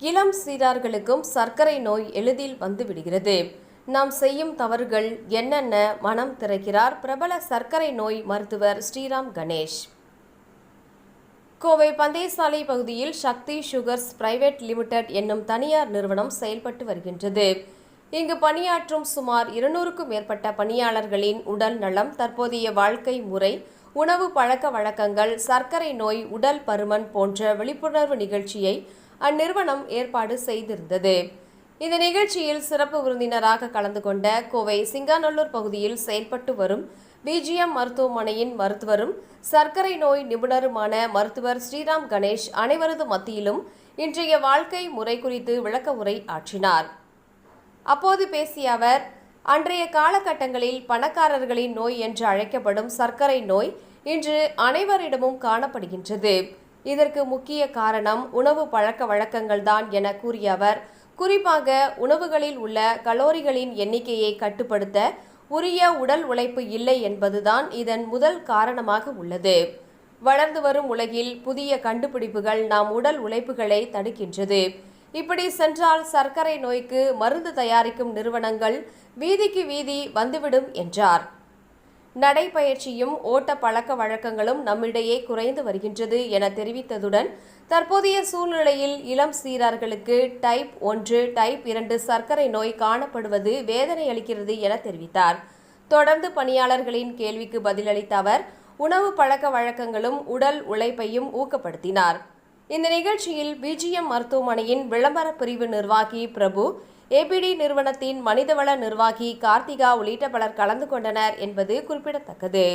இளம் சீரார்களுக்கும் சர்க்கரை நோய் எளிதில் வந்துவிடுகிறது. நாம் செய்யும் தவறுகள் என்னென்ன மனம் திறக்கிறார்? பிரபல சர்க்கரை நோய் மருத்துவர் ஸ்ரீராம் கணேஷ். கோவை பந்தயசாலை பகுதியில் சக்தி சுகர்ஸ் பிரைவேட் லிமிடெட் என்னும் தனியார் நிறுவனம் செயல்பட்டு வருகின்றது. இங்கு பணியாற்றும் சுமார் இருநூறுக்கும் மேற்பட்ட பணியாளர்களின் உடல் நலம் தற்போதைய வாழ்க்கை முறை உணவு பழக்க வழக்கங்கள் சர்க்கரை நோய் உடல் பருமன் போன்ற விழிப்புணர்வு நிகழ்ச்சியை அந்நிறுவனம் ஏற்பாடு செய்திருந்தது. இந்த நிகழ்ச்சியில் சிறப்பு விருந்தினராக கலந்து கொண்ட கோவை சிங்காநல்லூர் பகுதியில் செயல்பட்டு வரும் பிஜிஎம் மருத்துவமனையின் மருத்துவரும் சர்க்கரை நோய் நிபுணருமான மருத்துவர் ஸ்ரீராம் கணேஷ் அனைவரது மத்தியிலும் இன்றைய வாழ்க்கை முறை குறித்து விளக்க உரை ஆற்றினார். அப்போது பேசிய அவர் அன்றைய காலகட்டங்களில் பணக்காரர்களின் நோய் என்று அழைக்கப்படும் சர்க்கரை நோய் இன்று அனைவரிடமும் காணப்படுகின்றது. இதற்கு முக்கிய காரணம் உணவு பழக்க வழக்கங்கள்தான் என கூறிய அவர் குறிப்பாக உணவுகளில் உள்ள கலோரிகளின் எண்ணிக்கையை கட்டுப்படுத்த உரிய உடல் உழைப்பு இல்லை என்பதுதான் இதன் முதல் காரணமாக உள்ளது. வளர்ந்து வரும் உலகில் புதிய கண்டுபிடிப்புகள் நாம் உடல் உழைப்புகளை தடுக்கின்றது. இப்படி சென்றால் சர்க்கரை நோய்க்கு மருந்து தயாரிக்கும் நிறுவனங்கள் வீதிக்கு வீதி வந்துவிடும் என்றார். நடைப்பயிற்சியும் ஓட்ட பழக்க வழக்கங்களும் நம்மிடையே குறைந்து வருகின்றது என தெரிவித்ததுடன் தற்போதைய சூழ்நிலையில் இளம் சீரார்களுக்கு டைப் ஒன்று டைப் இரண்டு சர்க்கரை நோய் காணப்படுவது வேதனை அளிக்கிறது என தெரிவித்தார். தொடர்ந்து பணியாளர்களின் கேள்விக்கு பதிலளித்த அவர் உணவு பழக்க வழக்கங்களும் உடல் உழைப்பையும் ஊக்கப்படுத்தினார். இந்த நிகழ்ச்சியில் பிஜிஎம் மருத்துவமனையின் விளம்பர பிரிவு நிர்வாகி பிரபு ஏபிடி நிறுவனத்தின் மனிதவள நிர்வாகி கார்த்திகா உள்ளிட்ட பலர் கலந்து கொண்டனர் என்பது குறிப்பிடத்தக்கது.